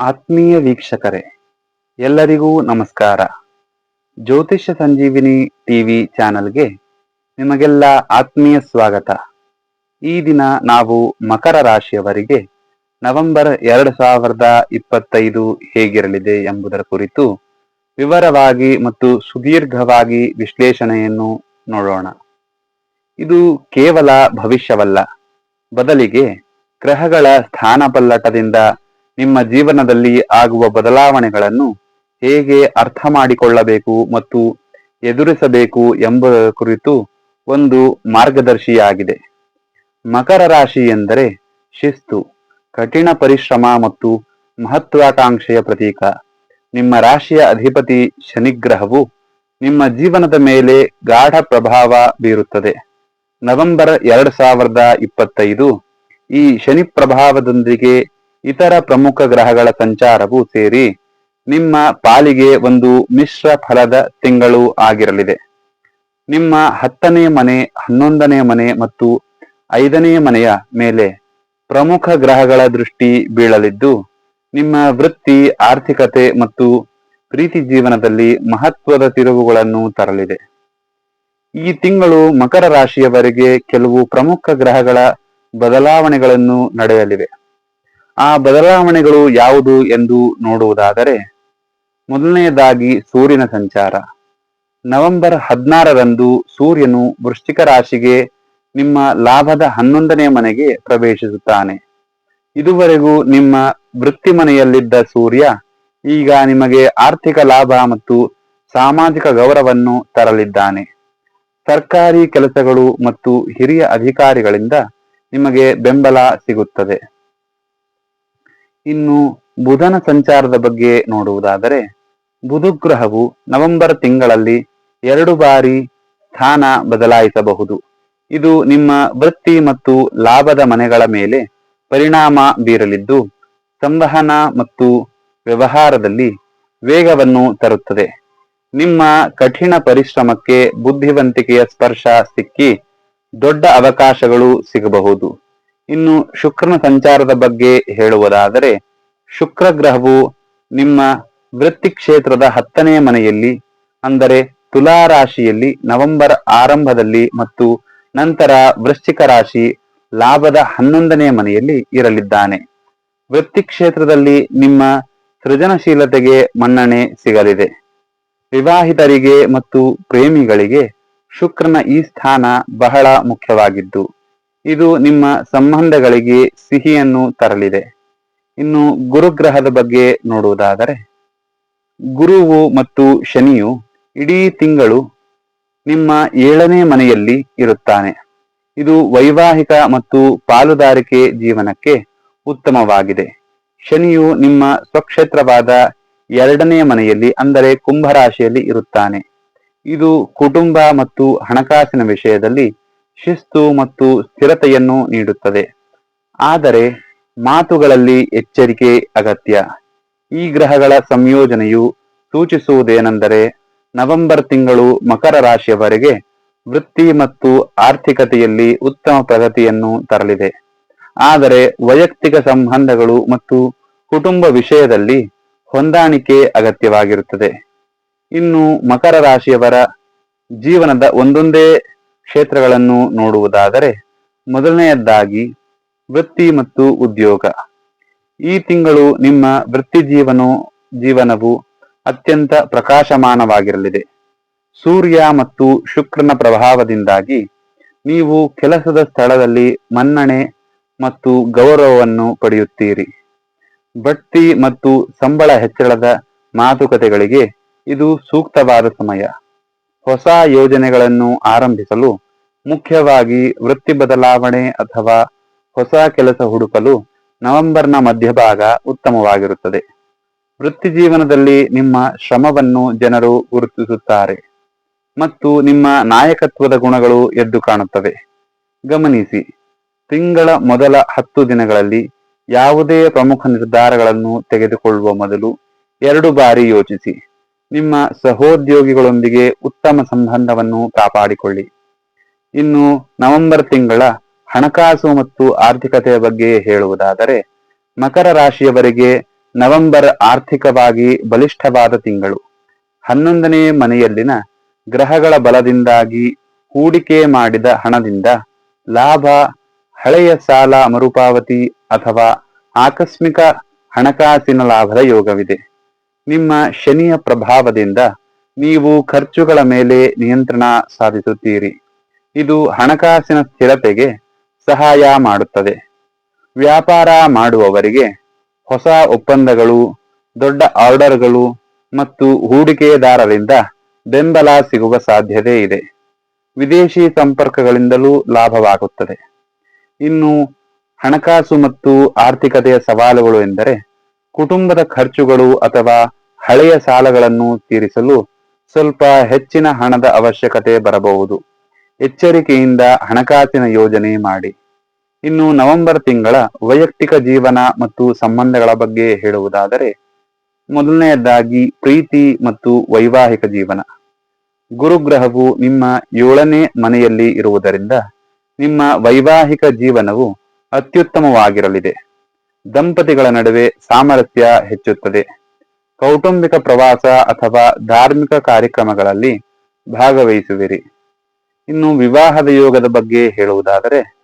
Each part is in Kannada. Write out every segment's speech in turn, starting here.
ಆತ್ಮೀಯ ವೀಕ್ಷಕರೇ, ಎಲ್ಲರಿಗೂ ನಮಸ್ಕಾರ. ಜ್ಯೋತಿಷ್ಯ ಸಂಜೀವಿನಿ ಟಿವಿ ಚಾನೆಲ್ಗೆ ನಿಮಗೆಲ್ಲ ಆತ್ಮೀಯ ಸ್ವಾಗತ. ಈ ದಿನ ನಾವು ಮಕರ ರಾಶಿಯವರಿಗೆ ನವೆಂಬರ್ ಎರಡು ಸಾವಿರದ ಇಪ್ಪತ್ತೈದು ಹೇಗಿರಲಿದೆ ಎಂಬುದರ ಕುರಿತು ವಿವರವಾಗಿ ಮತ್ತು ಸುದೀರ್ಘವಾಗಿ ವಿಶ್ಲೇಷಣೆಯನ್ನು ನೋಡೋಣ. ಇದು ಕೇವಲ ಭವಿಷ್ಯವಲ್ಲ. ಬದಲಿಗೆ ಗ್ರಹಗಳ ಸ್ಥಾನಪಲ್ಲಟದಿಂದ ನಿಮ್ಮ ಜೀವನದಲ್ಲಿ ಆಗುವ ಬದಲಾವಣೆಗಳನ್ನು ಹೇಗೆ ಅರ್ಥ ಮಾಡಿಕೊಳ್ಳಬೇಕು ಮತ್ತು ಎದುರಿಸಬೇಕು ಎಂಬ ಕುರಿತು ಒಂದು ಮಾರ್ಗದರ್ಶಿಯಾಗಿದೆ. ಮಕರ ರಾಶಿ ಎಂದರೆ ಶಿಸ್ತು, ಕಠಿಣ ಪರಿಶ್ರಮ ಮತ್ತು ಮಹತ್ವಾಕಾಂಕ್ಷೆಯ ಪ್ರತೀಕ. ನಿಮ್ಮ ರಾಶಿಯ ಅಧಿಪತಿ ಶನಿಗ್ರಹವು ನಿಮ್ಮ ಜೀವನದ ಮೇಲೆ ಗಾಢ ಪ್ರಭಾವ ಬೀರುತ್ತದೆ. ನವೆಂಬರ್ ಎರಡು ಸಾವಿರದ ಇಪ್ಪತ್ತೈದು ಈ ಶನಿ ಪ್ರಭಾವದೊಂದಿಗೆ ಇತರ ಪ್ರಮುಖ ಗ್ರಹಗಳ ಸಂಚಾರವು ಸೇರಿ ನಿಮ್ಮ ಪಾಲಿಗೆ ಒಂದು ಮಿಶ್ರ ಫಲದ ತಿಂಗಳು ಆಗಿರಲಿದೆ. ನಿಮ್ಮ ಹತ್ತನೇ ಮನೆ, ಹನ್ನೊಂದನೇ ಮನೆ ಮತ್ತು ಐದನೇ ಮನೆಯ ಮೇಲೆ ಪ್ರಮುಖ ಗ್ರಹಗಳ ದೃಷ್ಟಿ ಬೀಳಲಿದ್ದು, ನಿಮ್ಮ ವೃತ್ತಿ, ಆರ್ಥಿಕತೆ ಮತ್ತು ಪ್ರೀತಿ ಜೀವನದಲ್ಲಿ ಮಹತ್ವದ ತಿರುವುಗಳನ್ನು ತರಲಿದೆ. ಈ ತಿಂಗಳು ಮಕರ ರಾಶಿಯವರೆಗೆ ಕೆಲವು ಪ್ರಮುಖ ಗ್ರಹಗಳ ಬದಲಾವಣೆಗಳನ್ನು ನಡೆಯಲಿವೆ ಆ ಬದಲಾವಣೆಗಳು ಯಾವುದು ಎಂದು ನೋಡುವುದಾದರೆ, ಮೊದಲನೆಯದಾಗಿ ಸೂರ್ಯನ ಸಂಚಾರ. ನವೆಂಬರ್ ಹದಿನಾರರಂದು ಸೂರ್ಯನು ವೃಶ್ಚಿಕ ರಾಶಿಗೆ ನಿಮ್ಮ ಲಾಭದ ಹನ್ನೊಂದನೇ ಮನೆಗೆ ಪ್ರವೇಶಿಸುತ್ತಾನೆ. ಇದುವರೆಗೂ ನಿಮ್ಮ ವೃತ್ತಿ ಮನೆಯಲ್ಲಿದ್ದ ಸೂರ್ಯ ಈಗ ನಿಮಗೆ ಆರ್ಥಿಕ ಲಾಭ ಮತ್ತು ಸಾಮಾಜಿಕ ಗೌರವವನ್ನು ತರಲಿದ್ದಾನೆ. ಸರ್ಕಾರಿ ಕೆಲಸಗಳು ಮತ್ತು ಹಿರಿಯ ಅಧಿಕಾರಿಗಳಿಂದ ನಿಮಗೆ ಬೆಂಬಲ ಸಿಗುತ್ತದೆ. ಇನ್ನು ಬುಧನ ಸಂಚಾರದ ಬಗ್ಗೆ ನೋಡುವುದಾದರೆ ಬುಧಗ್ರಹವು ನವೆಂಬರ್ ತಿಂಗಳಲ್ಲಿ ಎರಡು ಬಾರಿ ಸ್ಥಾನ ಬದಲಾಯಿಸಬಹುದು. ಇದು ನಿಮ್ಮ ವೃತ್ತಿ ಮತ್ತು ಲಾಭದ ಮನೆಗಳ ಮೇಲೆ ಪರಿಣಾಮ ಬೀರಲಿದ್ದು, ಸಂವಹನ ಮತ್ತು ವ್ಯವಹಾರದಲ್ಲಿ ವೇಗವನ್ನು ತರುತ್ತದೆ. ನಿಮ್ಮ ಕಠಿಣ ಪರಿಶ್ರಮಕ್ಕೆ ಬುದ್ಧಿವಂತಿಕೆಯ ಸ್ಪರ್ಶ ಸಿಕ್ಕಿ ದೊಡ್ಡ ಅವಕಾಶಗಳು ಸಿಗಬಹುದು. ಇನ್ನು ಶುಕ್ರನ ಸಂಚಾರದ ಬಗ್ಗೆ ಹೇಳುವುದಾದರೆ ಶುಕ್ರ ಗ್ರಹವು ನಿಮ್ಮ ವೃತ್ತಿ ಕ್ಷೇತ್ರದ ಹತ್ತನೆಯ ಮನೆಯಲ್ಲಿ, ಅಂದರೆ ತುಲಾ ರಾಶಿಯಲ್ಲಿ ನವೆಂಬರ್ ಆರಂಭದಲ್ಲಿ ಮತ್ತು ನಂತರ ವೃಶ್ಚಿಕ ರಾಶಿ ಲಾಭದ ಹನ್ನೊಂದನೇ ಮನೆಯಲ್ಲಿ ಇರಲಿದ್ದಾನೆ. ವೃತ್ತಿ ಕ್ಷೇತ್ರದಲ್ಲಿ ನಿಮ್ಮ ಸೃಜನಶೀಲತೆಗೆ ಮನ್ನಣೆ ಸಿಗಲಿದೆ. ವಿವಾಹಿತರಿಗೆ ಮತ್ತು ಪ್ರೇಮಿಗಳಿಗೆ ಶುಕ್ರನ ಈ ಸ್ಥಾನ ಬಹಳ ಮುಖ್ಯವಾಗಿದ್ದು ಇದು ನಿಮ್ಮ ಸಂಬಂಧಗಳಿಗೆ ಸಿಹಿಯನ್ನು ತರಲಿದೆ. ಇನ್ನು ಗುರುಗ್ರಹದ ಬಗ್ಗೆ ನೋಡುವುದಾದರೆ, ಗುರುವು ಮತ್ತು ಶನಿಯು ಇಡೀ ತಿಂಗಳು ನಿಮ್ಮ ಏಳನೇ ಮನೆಯಲ್ಲಿ ಇರುತ್ತಾನೆ. ಇದು ವೈವಾಹಿಕ ಮತ್ತು ಪಾಲುದಾರಿಕೆ ಜೀವನಕ್ಕೆ ಉತ್ತಮವಾಗಿದೆ. ಶನಿಯು ನಿಮ್ಮ ಸ್ವಕ್ಷೇತ್ರವಾದ ಎರಡನೇ ಮನೆಯಲ್ಲಿ, ಅಂದರೆ ಕುಂಭರಾಶಿಯಲ್ಲಿ ಇರುತ್ತಾನೆ. ಇದು ಕುಟುಂಬ ಮತ್ತು ಹಣಕಾಸಿನ ವಿಷಯದಲ್ಲಿ ಶಿಸ್ತು ಮತ್ತು ಸ್ಥಿರತೆಯನ್ನು ನೀಡುತ್ತದೆ. ಆದರೆ ಮಾತುಗಳಲ್ಲಿ ಎಚ್ಚರಿಕೆ ಅಗತ್ಯ. ಈ ಗ್ರಹಗಳ ಸಂಯೋಜನೆಯು ಸೂಚಿಸುವುದೇನೆಂದರೆ ನವೆಂಬರ್ ತಿಂಗಳು ಮಕರ ರಾಶಿಯವರೆಗೆ ವೃತ್ತಿ ಮತ್ತು ಆರ್ಥಿಕತೆಯಲ್ಲಿ ಉತ್ತಮ ಪ್ರಗತಿಯನ್ನು ತರಲಿದೆ. ಆದರೆ ವೈಯಕ್ತಿಕ ಸಂಬಂಧಗಳು ಮತ್ತು ಕುಟುಂಬ ವಿಷಯದಲ್ಲಿ ಹೊಂದಾಣಿಕೆ ಅಗತ್ಯವಾಗಿರುತ್ತದೆ. ಇನ್ನು ಮಕರ ರಾಶಿಯವರ ಜೀವನದ ಒಂದೊಂದೇ ಕ್ಷೇತ್ರಗಳನ್ನು ನೋಡುವುದಾದರೆ ಮೊದಲನೆಯದ್ದಾಗಿ ವೃತ್ತಿ ಮತ್ತು ಉದ್ಯೋಗ. ಈ ತಿಂಗಳು ನಿಮ್ಮ ವೃತ್ತಿ ಜೀವನ, ಜೀವನವು ಅತ್ಯಂತ ಪ್ರಕಾಶಮಾನವಾಗಿರಲಿದೆ. ಸೂರ್ಯ ಮತ್ತು ಶುಕ್ರನ ಪ್ರಭಾವದಿಂದಾಗಿ ನೀವು ಕೆಲಸದ ಸ್ಥಳದಲ್ಲಿ ಮನ್ನಣೆ ಮತ್ತು ಗೌರವವನ್ನು ಪಡೆಯುತ್ತೀರಿ. ಬಡ್ತಿ ಮತ್ತು ಸಂಬಳ ಹೆಚ್ಚಳದ ಮಾತುಕತೆಗಳಿಗೆ ಇದು ಸೂಕ್ತವಾದ ಸಮಯ. ಹೊಸ ಯೋಜನೆಗಳನ್ನು ಆರಂಭಿಸಲು ಮುಖ್ಯವಾಗಿ ವೃತ್ತಿ ಬದಲಾವಣೆ ಅಥವಾ ಹೊಸ ಕೆಲಸ ಹುಡುಕಲು ನವೆಂಬರ್ನ ಮಧ್ಯಭಾಗ ಉತ್ತಮವಾಗಿರುತ್ತದೆ. ವೃತ್ತಿ ಜೀವನದಲ್ಲಿ ನಿಮ್ಮ ಶ್ರಮವನ್ನು ಜನರು ಗುರುತಿಸುತ್ತಾರೆ ಮತ್ತು ನಿಮ್ಮ ನಾಯಕತ್ವದ ಗುಣಗಳು ಎದ್ದು ಕಾಣುತ್ತವೆ. ಗಮನಿಸಿ, ತಿಂಗಳ ಮೊದಲ ಹತ್ತು ದಿನಗಳಲ್ಲಿ ಯಾವುದೇ ಪ್ರಮುಖ ನಿರ್ಧಾರಗಳನ್ನು ತೆಗೆದುಕೊಳ್ಳುವ ಮೊದಲು ಎರಡು ಬಾರಿ ಯೋಚಿಸಿ. ನಿಮ್ಮ ಸಹೋದ್ಯೋಗಿಗಳೊಂದಿಗೆ ಉತ್ತಮ ಸಂಬಂಧವನ್ನು ಕಾಪಾಡಿಕೊಳ್ಳಿ. ಇನ್ನು ನವೆಂಬರ್ ತಿಂಗಳ ಹಣಕಾಸು ಮತ್ತು ಆರ್ಥಿಕತೆಯ ಬಗ್ಗೆ ಹೇಳುವುದಾದರೆ, ಮಕರ ರಾಶಿಯವರಿಗೆ ನವೆಂಬರ್ ಆರ್ಥಿಕವಾಗಿ ಬಲಿಷ್ಠವಾದ ತಿಂಗಳು. ಹನ್ನೊಂದನೇ ಮನೆಯಲ್ಲಿನ ಗ್ರಹಗಳ ಬಲದಿಂದಾಗಿ ಹೂಡಿಕೆ ಮಾಡಿದ ಹಣದಿಂದ ಲಾಭ, ಹಳೆಯ ಸಾಲ ಮರುಪಾವತಿ ಅಥವಾ ಆಕಸ್ಮಿಕ ಹಣಕಾಸಿನ ಲಾಭದ ಯೋಗವಿದೆ. ನಿಮ್ಮ ಶನಿಯ ಪ್ರಭಾವದಿಂದ ನೀವು ಖರ್ಚುಗಳ ಮೇಲೆ ನಿಯಂತ್ರಣ ಸಾಧಿಸುತ್ತೀರಿ. ಇದು ಹಣಕಾಸಿನ ಸ್ಥಿರತೆಗೆ ಸಹಾಯ ಮಾಡುತ್ತದೆ. ವ್ಯಾಪಾರ ಮಾಡುವವರಿಗೆ ಹೊಸ ಒಪ್ಪಂದಗಳು, ದೊಡ್ಡ ಆರ್ಡರ್ಗಳು ಮತ್ತು ಹೂಡಿಕೆದಾರರಿಂದ ಬೆಂಬಲ ಸಿಗುವ ಸಾಧ್ಯತೆ ಇದೆ. ವಿದೇಶಿ ಸಂಪರ್ಕಗಳಿಂದಲೂ ಲಾಭವಾಗುತ್ತದೆ. ಇನ್ನು ಹಣಕಾಸು ಮತ್ತು ಆರ್ಥಿಕತೆಯ ಸವಾಲುಗಳು ಎಂದರೆ ಕುಟುಂಬದ ಖರ್ಚುಗಳು ಅಥವಾ ಹಳೆಯ ಸಾಲಗಳನ್ನು ತೀರಿಸಲು ಸ್ವಲ್ಪ ಹೆಚ್ಚಿನ ಹಣದ ಅವಶ್ಯಕತೆ ಬರಬಹುದು. ಎಚ್ಚರಿಕೆಯಿಂದ ಹಣಕಾಸಿನ ಯೋಜನೆ ಮಾಡಿ. ಇನ್ನು ನವೆಂಬರ್ ತಿಂಗಳ ವೈಯಕ್ತಿಕ ಜೀವನ ಮತ್ತು ಸಂಬಂಧಗಳ ಬಗ್ಗೆ ಹೇಳುವುದಾದರೆ, ಮೊದಲನೆಯದಾಗಿ ಪ್ರೀತಿ ಮತ್ತು ವೈವಾಹಿಕ ಜೀವನ. ಗುರುಗ್ರಹವು ನಿಮ್ಮ ಏಳನೇ ಮನೆಯಲ್ಲಿ ಇರುವುದರಿಂದ ನಿಮ್ಮ ವೈವಾಹಿಕ ಜೀವನವು ಅತ್ಯುತ್ತಮವಾಗಿರಲಿದೆ. ದಂಪತಿಗಳ ನಡುವೆ ಸಾಮರಸ್ಯ ಹೆಚ್ಚುತ್ತದೆ. ಕೌಟುಂಬಿಕ ಪ್ರವಾಸ ಅಥವಾ ಧಾರ್ಮಿಕ ಕಾರ್ಯಕ್ರಮಗಳಲ್ಲಿ ಭಾಗವಹಿಸುವಿರಿ. ಇನ್ನು ವಿವಾಹದ ಯೋಗದ ಬಗ್ಗೆ ಹೇಳುವುದಾದರೆ,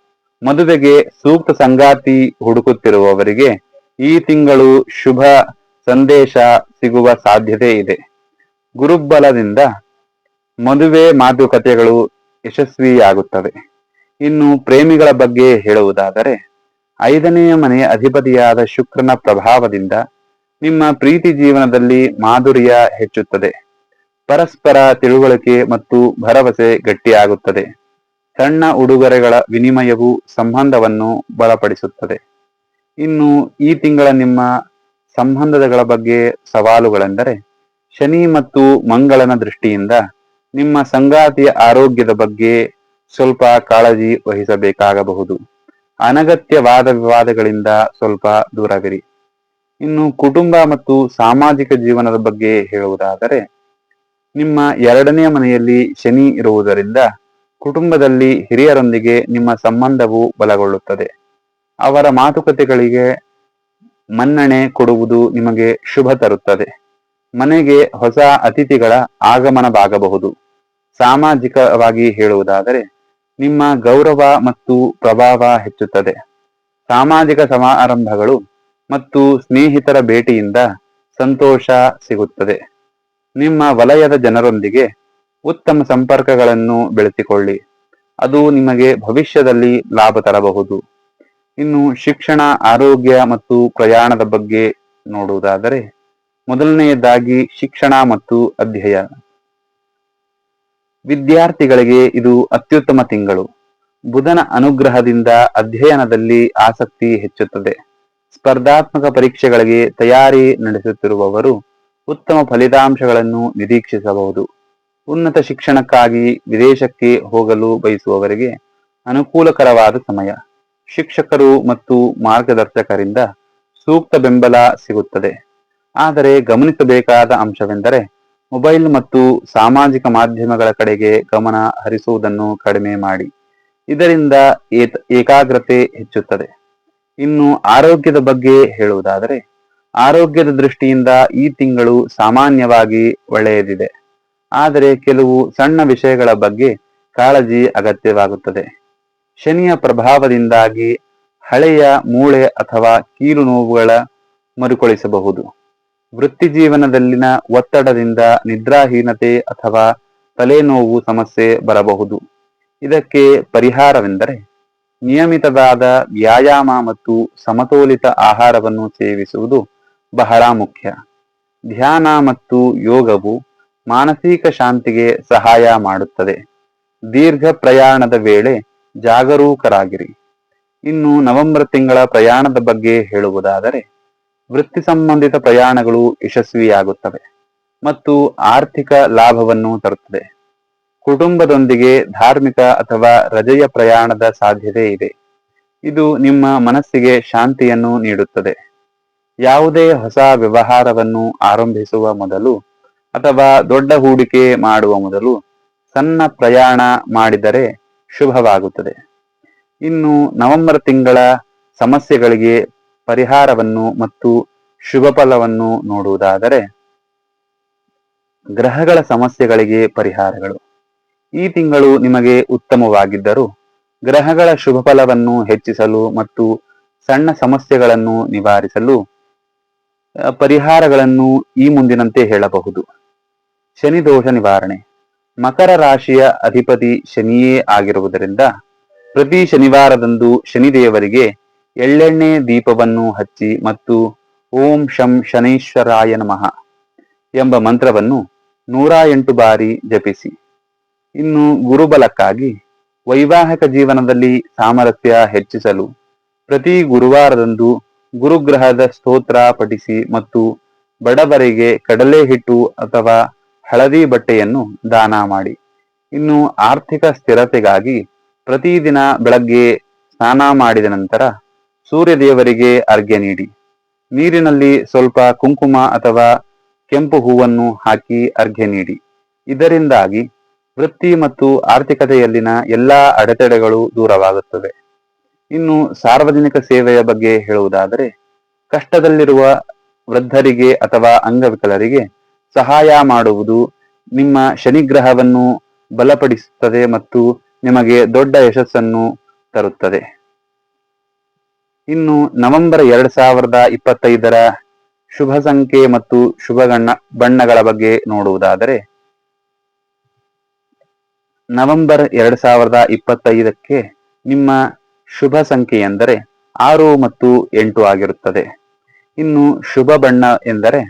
ಮದುವೆಗೆ ಸೂಕ್ತ ಸಂಗಾತಿ ಹುಡುಕುತ್ತಿರುವವರಿಗೆ ಈ ತಿಂಗಳು ಶುಭ ಸಂದೇಶ ಸಿಗುವ ಸಾಧ್ಯತೆ ಇದೆ. ಗುರುಬಲದಿಂದ ಮದುವೆ ಮಾತುಕತೆಗಳು ಯಶಸ್ವಿಯಾಗುತ್ತವೆ. ಇನ್ನು ಪ್ರೇಮಿಗಳ ಬಗ್ಗೆ ಹೇಳುವುದಾದರೆ ಐದನೆಯ ಮನೆಯ ಅಧಿಪತಿಯಾದ ಶುಕ್ರನ ಪ್ರಭಾವದಿಂದ ನಿಮ್ಮ ಪ್ರೀತಿ ಜೀವನದಲ್ಲಿ ಮಾಧುರ್ಯ ಹೆಚ್ಚುತ್ತದೆ. ಪರಸ್ಪರ ತಿಳುವಳಿಕೆ ಮತ್ತು ಭರವಸೆ ಗಟ್ಟಿಯಾಗುತ್ತದೆ. ಸಣ್ಣ ಉಡುಗೊರೆಗಳ ವಿನಿಮಯವು ಸಂಬಂಧವನ್ನು ಬಲಪಡಿಸುತ್ತದೆ. ಇನ್ನು ಈ ತಿಂಗಳ ನಿಮ್ಮ ಸಂಬಂಧಗಳ ಬಗ್ಗೆ ಸವಾಲುಗಳೆಂದರೆ, ಶನಿ ಮತ್ತು ಮಂಗಳನ ದೃಷ್ಟಿಯಿಂದ ನಿಮ್ಮ ಸಂಗಾತಿಯ ಆರೋಗ್ಯದ ಬಗ್ಗೆ ಸ್ವಲ್ಪ ಕಾಳಜಿ ವಹಿಸಬೇಕಾಗಬಹುದು. ಅನಗತ್ಯ ವಾದ ವಿವಾದಗಳಿಂದ ಸ್ವಲ್ಪ ದೂರವಿರಿ ಇನ್ನು ಕುಟುಂಬ ಮತ್ತು ಸಾಮಾಜಿಕ ಜೀವನದ ಬಗ್ಗೆ ಹೇಳುವುದಾದರೆ, ನಿಮ್ಮ ಎರಡನೇ ಮನೆಯಲ್ಲಿ ಶನಿ ಇರುವುದರಿಂದ ಕುಟುಂಬದಲ್ಲಿ ಹಿರಿಯರೊಂದಿಗೆ ನಿಮ್ಮ ಸಂಬಂಧವು ಬಲಗೊಳ್ಳುತ್ತದೆ. ಅವರ ಮಾತುಕತೆಗಳಿಗೆ ಮನ್ನಣೆ ಕೊಡುವುದು ನಿಮಗೆ ಶುಭ ತರುತ್ತದೆ. ಮನೆಗೆ ಹೊಸ ಅತಿಥಿಗಳ ಆಗಮನವಾಗಬಹುದು. ಸಾಮಾಜಿಕವಾಗಿ ಹೇಳುವುದಾದರೆ ನಿಮ್ಮ ಗೌರವ ಮತ್ತು ಪ್ರಭಾವ ಹೆಚ್ಚುತ್ತದೆ. ಸಾಮಾಜಿಕ ಸಮಾರಂಭಗಳು ಮತ್ತು ಸ್ನೇಹಿತರ ಭೇಟಿಯಿಂದ ಸಂತೋಷ ಸಿಗುತ್ತದೆ. ನಿಮ್ಮ ವಲಯದ ಜನರೊಂದಿಗೆ ಉತ್ತಮ ಸಂಪರ್ಕಗಳನ್ನು ಬೆಳೆಸಿಕೊಳ್ಳಿ. ಅದು ನಿಮಗೆ ಭವಿಷ್ಯದಲ್ಲಿ ಲಾಭ ತರಬಹುದು. ಇನ್ನು ಶಿಕ್ಷಣ, ಆರೋಗ್ಯ ಮತ್ತು ಪ್ರಯಾಣದ ಬಗ್ಗೆ ನೋಡುವುದಾದರೆ, ಮೊದಲನೆಯದಾಗಿ ಶಿಕ್ಷಣ ಮತ್ತು ಅಧ್ಯಯನ. ವಿದ್ಯಾರ್ಥಿಗಳಿಗೆ ಇದು ಅತ್ಯುತ್ತಮ ತಿಂಗಳು. ಬುಧನ ಅನುಗ್ರಹದಿಂದ ಅಧ್ಯಯನದಲ್ಲಿ ಆಸಕ್ತಿ ಹೆಚ್ಚುತ್ತದೆ. ಸ್ಪರ್ಧಾತ್ಮಕ ಪರೀಕ್ಷೆಗಳಿಗೆ ತಯಾರಿ ನಡೆಸುತ್ತಿರುವವರು ಉತ್ತಮ ಫಲಿತಾಂಶಗಳನ್ನು ನಿರೀಕ್ಷಿಸಬಹುದು. ಉನ್ನತ ಶಿಕ್ಷಣಕ್ಕಾಗಿ ವಿದೇಶಕ್ಕೆ ಹೋಗಲು ಬಯಸುವವರಿಗೆ ಅನುಕೂಲಕರವಾದ ಸಮಯ. ಶಿಕ್ಷಕರು ಮತ್ತು ಮಾರ್ಗದರ್ಶಕರಿಂದ ಸೂಕ್ತ ಬೆಂಬಲ ಸಿಗುತ್ತದೆ. ಆದರೆ ಗಮನಿಸಬೇಕಾದ ಅಂಶವೆಂದರೆ ಮೊಬೈಲ್ ಮತ್ತು ಸಾಮಾಜಿಕ ಮಾಧ್ಯಮಗಳ ಕಡೆಗೆ ಗಮನ ಹರಿಸುವುದನ್ನು ಕಡಿಮೆ ಮಾಡಿ. ಇದರಿಂದ ಏಕಾಗ್ರತೆ ಹೆಚ್ಚುತ್ತದೆ. ಇನ್ನು ಆರೋಗ್ಯದ ಬಗ್ಗೆ ಹೇಳುವುದಾದರೆ, ಆರೋಗ್ಯದ ದೃಷ್ಟಿಯಿಂದ ಈ ತಿಂಗಳು ಸಾಮಾನ್ಯವಾಗಿ ಒಳ್ಳೆಯದಿದೆ. ಆದರೆ ಕೆಲವು ಸಣ್ಣ ವಿಷಯಗಳ ಬಗ್ಗೆ ಕಾಳಜಿ ಅಗತ್ಯವಾಗುತ್ತದೆ. ಶನಿಯ ಪ್ರಭಾವದಿಂದಾಗಿ ಹಳೆಯ ಮೂಳೆ ಅಥವಾ ಕೀಲು ನೋವುಗಳ ಮರುಕಳಿಸಬಹುದು. ವೃತ್ತಿ ಜೀವನದಲ್ಲಿನ ಒತ್ತಡದಿಂದ ನಿದ್ರಾಹೀನತೆ ಅಥವಾ ತಲೆನೋವು ಸಮಸ್ಯೆ ಬರಬಹುದು. ಇದಕ್ಕೆ ಪರಿಹಾರವೆಂದರೆ ನಿಯಮಿತವಾದ ವ್ಯಾಯಾಮ ಮತ್ತು ಸಮತೋಲಿತ ಆಹಾರವನ್ನು ಸೇವಿಸುವುದು ಬಹಳ ಮುಖ್ಯ. ಧ್ಯಾನ ಮತ್ತು ಯೋಗವು ಮಾನಸಿಕ ಶಾಂತಿಗೆ ಸಹಾಯ ಮಾಡುತ್ತದೆ. ದೀರ್ಘ ಪ್ರಯಾಣದ ವೇಳೆ ಜಾಗರೂಕರಾಗಿರಿ. ಇನ್ನು ನವೆಂಬರ್ ತಿಂಗಳ ಪ್ರಯಾಣದ ಬಗ್ಗೆ ಹೇಳುವುದಾದರೆ ವೃತ್ತಿ ಸಂಬಂಧಿತ ಪ್ರಯಾಣಗಳು ಯಶಸ್ವಿಯಾಗುತ್ತವೆ ಮತ್ತು ಆರ್ಥಿಕ ಲಾಭವನ್ನು ತರುತ್ತದೆ. ಕುಟುಂಬದೊಂದಿಗೆ ಧಾರ್ಮಿಕ ಅಥವಾ ರಜೆಯ ಪ್ರಯಾಣದ ಸಾಧ್ಯತೆ ಇದೆ. ಇದು ನಿಮ್ಮ ಮನಸ್ಸಿಗೆ ಶಾಂತಿಯನ್ನು ನೀಡುತ್ತದೆ. ಯಾವುದೇ ಹೊಸ ವ್ಯವಹಾರವನ್ನು ಆರಂಭಿಸುವ ಮೊದಲು ಅಥವಾ ದೊಡ್ಡ ಹೂಡಿಕೆ ಮಾಡುವ ಮೊದಲು ಸಣ್ಣ ಪ್ರಯಾಣ ಮಾಡಿದರೆ ಶುಭವಾಗುತ್ತದೆ. ಇನ್ನು ನವೆಂಬರ್ ತಿಂಗಳ ಸಮಸ್ಯೆಗಳಿಗೆ ಪರಿಹಾರವನ್ನು ಮತ್ತು ಶುಭ ಫಲವನ್ನು ನೋಡುವುದಾದರೆ ಗ್ರಹಗಳ ಸಮಸ್ಯೆಗಳಿಗೆ ಪರಿಹಾರಗಳು. ಈ ತಿಂಗಳು ನಿಮಗೆ ಉತ್ತಮವಾಗಿದ್ದರೂ ಗ್ರಹಗಳ ಶುಭ ಫಲವನ್ನು ಹೆಚ್ಚಿಸಲು ಮತ್ತು ಸಣ್ಣ ಸಮಸ್ಯೆಗಳನ್ನು ನಿವಾರಿಸಲು ಪರಿಹಾರಗಳನ್ನು ಈ ಮುಂದಿನಂತೆ ಹೇಳಬಹುದು. ಶನಿ ದೋಷ ನಿವಾರಣೆ. ಮಕರ ರಾಶಿಯ ಅಧಿಪತಿ ಶನಿಯೇ ಆಗಿರುವುದರಿಂದ ಪ್ರತಿ ಶನಿವಾರದಂದು ಶನಿದೇವರಿಗೆ ಎಳ್ಳೆಣ್ಣೆ ದೀಪವನ್ನು ಹಚ್ಚಿ ಮತ್ತು ಓಂ ಶಂ ಶನೈಶ್ವರಾಯ ನಮಃ ಎಂಬ ಮಂತ್ರವನ್ನು ನೂರ ಎಂಟು ಬಾರಿ ಜಪಿಸಿ. ಇನ್ನು ಗುರುಬಲಕ್ಕಾಗಿ ವೈವಾಹಿಕ ಜೀವನದಲ್ಲಿ ಸಾಮರಸ್ಯ ಹೆಚ್ಚಿಸಲು ಪ್ರತಿ ಗುರುವಾರದಂದು ಗುರುಗ್ರಹದ ಸ್ತೋತ್ರ ಪಠಿಸಿ ಮತ್ತು ಬಡವರಿಗೆ ಕಡಲೆ ಹಿಟ್ಟು ಅಥವಾ ಹಳದಿ ಬಟ್ಟೆಯನ್ನು ದಾನ ಮಾಡಿ. ಇನ್ನು ಆರ್ಥಿಕ ಸ್ಥಿರತೆಗಾಗಿ ಪ್ರತಿದಿನ ಬೆಳಗ್ಗೆ ಸ್ನಾನ ಮಾಡಿದ ನಂತರ ಸೂರ್ಯ ದೇವರಿಗೆ ಅರ್ಘ್ಯ ನೀಡಿ. ನೀರಿನಲ್ಲಿ ಸ್ವಲ್ಪ ಕುಂಕುಮ ಅಥವಾ ಕೆಂಪು ಹೂವನ್ನು ಹಾಕಿ ಅರ್ಘ್ಯ ನೀಡಿ. ಇದರಿಂದಾಗಿ ವೃತ್ತಿ ಮತ್ತು ಆರ್ಥಿಕತೆಯಲ್ಲಿನ ಎಲ್ಲಾ ಅಡೆತಡೆಗಳು ದೂರವಾಗುತ್ತವೆ. ಇನ್ನು ಸಾರ್ವಜನಿಕ ಸೇವೆಯ ಬಗ್ಗೆ ಹೇಳುವುದಾದರೆ, ಕಷ್ಟದಲ್ಲಿರುವ ವೃದ್ಧರಿಗೆ ಅಥವಾ ಅಂಗವಿಕಲರಿಗೆ ಸಹಾಯ ಮಾಡುವುದು ನಿಮ್ಮ ಶನಿಗ್ರಹವನ್ನು ಬಲಪಡಿಸುತ್ತದೆ ಮತ್ತು ನಿಮಗೆ ದೊಡ್ಡ ಯಶಸ್ಸನ್ನು ತರುತ್ತದೆ. ಇನ್ನು ನವೆಂಬರ್ ಎರಡ್ ಸಾವಿರದ ಇಪ್ಪತ್ತೈದರ ಶುಭ ಸಂಖ್ಯೆ ಮತ್ತು ಶುಭ ಗಣ್ಣ, ಬಣ್ಣಗಳ ಬಗ್ಗೆ ನೋಡುವುದಾದರೆ, ನವೆಂಬರ್ ಎರಡ್ ಸಾವಿರದ ಇಪ್ಪತ್ತೈದಕ್ಕೆ ನಿಮ್ಮ ಶುಭ ಸಂಖ್ಯೆ ಎಂದರೆ ಆರು ಮತ್ತು ಎಂಟು ಆಗಿರುತ್ತದೆ. ಇನ್ನು ಶುಭ ಬಣ್ಣ ಎಂದರೆ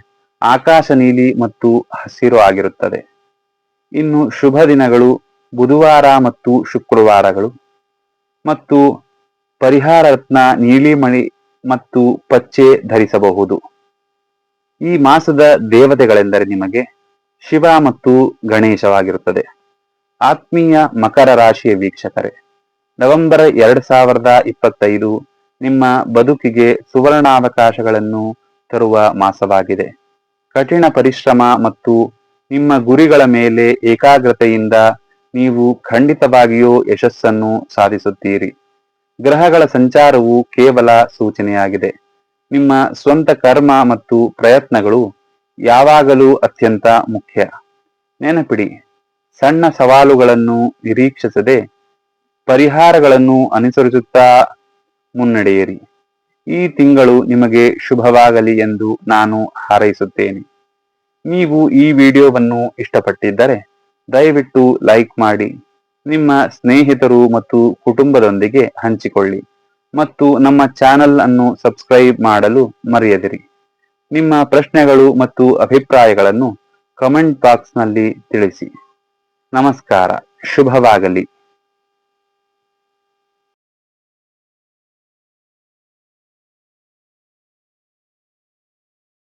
ಆಕಾಶ ನೀಲಿ ಮತ್ತು ಹಸಿರು ಆಗಿರುತ್ತದೆ. ಇನ್ನು ಶುಭ ದಿನಗಳು ಬುಧವಾರ ಮತ್ತು ಶುಕ್ರವಾರಗಳು ಮತ್ತು ಪರಿಹಾರ ರತ್ನ ನೀಲಿಮಣಿ ಮತ್ತು ಪಚ್ಚೆ ಧರಿಸಬಹುದು. ಈ ಮಾಸದ ದೇವತೆಗಳೆಂದರೆ ನಿಮಗೆ ಶಿವ ಮತ್ತು ಗಣೇಶವಾಗಿರುತ್ತದೆ. ಆತ್ಮೀಯ ಮಕರ ರಾಶಿಯ ವೀಕ್ಷಕರೇ, ನವೆಂಬರ್ ಎರಡ್ ಸಾವಿರದ ಇಪ್ಪತ್ತೈದು ನಿಮ್ಮ ಬದುಕಿಗೆ ಸುವರ್ಣಾವಕಾಶಗಳನ್ನು ತರುವ ಮಾಸವಾಗಿದೆ. ಕಠಿಣ ಪರಿಶ್ರಮ ಮತ್ತು ನಿಮ್ಮ ಗುರಿಗಳ ಮೇಲೆ ಏಕಾಗ್ರತೆಯಿಂದ ನೀವು ಖಂಡಿತವಾಗಿಯೂ ಯಶಸ್ಸನ್ನು ಸಾಧಿಸುತ್ತೀರಿ. ಗ್ರಹಗಳ ಸಂಚಾರವು ಕೇವಲ ಸೂಚನೆಯಾಗಿದೆ. ನಿಮ್ಮ ಸ್ವಂತ ಕರ್ಮ ಮತ್ತು ಪ್ರಯತ್ನಗಳು ಯಾವಾಗಲೂ ಅತ್ಯಂತ ಮುಖ್ಯ. ನೆನಪಿಡಿ, ಸಣ್ಣ ಸವಾಲುಗಳನ್ನು ನಿರೀಕ್ಷಿಸದೆ ಪರಿಹಾರಗಳನ್ನು ಅನುಸರಿಸುತ್ತಾ ಮುನ್ನಡೆಯಿರಿ. ಈ ತಿಂಗಳು ನಿಮಗೆ ಶುಭವಾಗಲಿ ಎಂದು ನಾನು ಹಾರೈಸುತ್ತೇನೆ. ನೀವು ಈ ವಿಡಿಯೋವನ್ನು ಇಷ್ಟಪಟ್ಟಿದ್ದರೆ ದಯವಿಟ್ಟು ಲೈಕ್ ಮಾಡಿ. ನಿಮ್ಮ ಸ್ನೇಹಿತರು ಮತ್ತು ಕುಟುಂಬದೊಂದಿಗೆ ಹಂಚಿಕೊಳ್ಳಿ ಮತ್ತು ನಮ್ಮ ಚಾನೆಲ್ ಅನ್ನು ಸಬ್ಸ್ಕ್ರೈಬ್ ಮಾಡಲು ಮರೆಯದಿರಿ. ನಿಮ್ಮ ಪ್ರಶ್ನೆಗಳು ಮತ್ತು ಅಭಿಪ್ರಾಯಗಳನ್ನು ಕಮೆಂಟ್ ಬಾಕ್ಸ್ನಲ್ಲಿ ತಿಳಿಸಿ. ನಮಸ್ಕಾರ, ಶುಭವಾಗಲಿ.